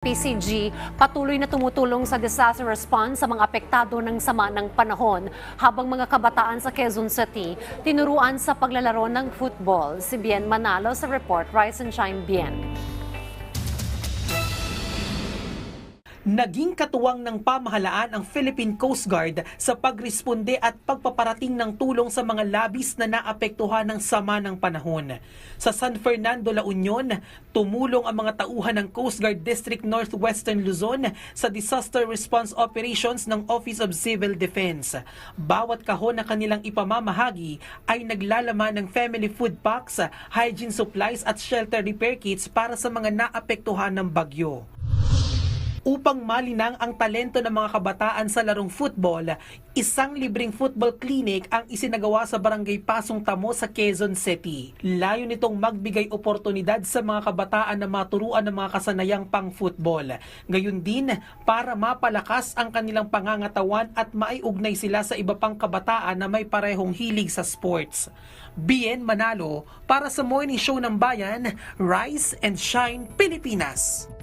PCG patuloy na tumutulong sa disaster response sa mga apektado ng sama ng panahon habang mga kabataan sa Quezon City tinuruan sa paglalaro ng football. Si Bien Manalo sa report Rise and Shine Bien. Naging katuwang ng pamahalaan ang Philippine Coast Guard sa pagresponde at pagpaparating ng tulong sa mga labis na naapektuhan ng sama ng panahon. Sa San Fernando, La Union, tumulong ang mga tauhan ng Coast Guard District Northwestern Luzon sa disaster response operations ng Office of Civil Defense. Bawat kahon na kanilang ipamamahagi ay naglalaman ng family food packs, hygiene supplies at shelter repair kits para sa mga naapektuhan ng bagyo. Upang malinang ang talento ng mga kabataan sa larong football, isang libreng football clinic ang isinagawa sa Barangay Pasong Tamo sa Quezon City. Layo nitong magbigay oportunidad sa mga kabataan na maturuan ng mga kasanayang pang-football. Gayun din para mapalakas ang kanilang pangangatawan at maiugnay sila sa iba pang kabataan na may parehong hilig sa sports. Bien Manalo para sa Morning Show ng Bayan, Rise and Shine Pilipinas.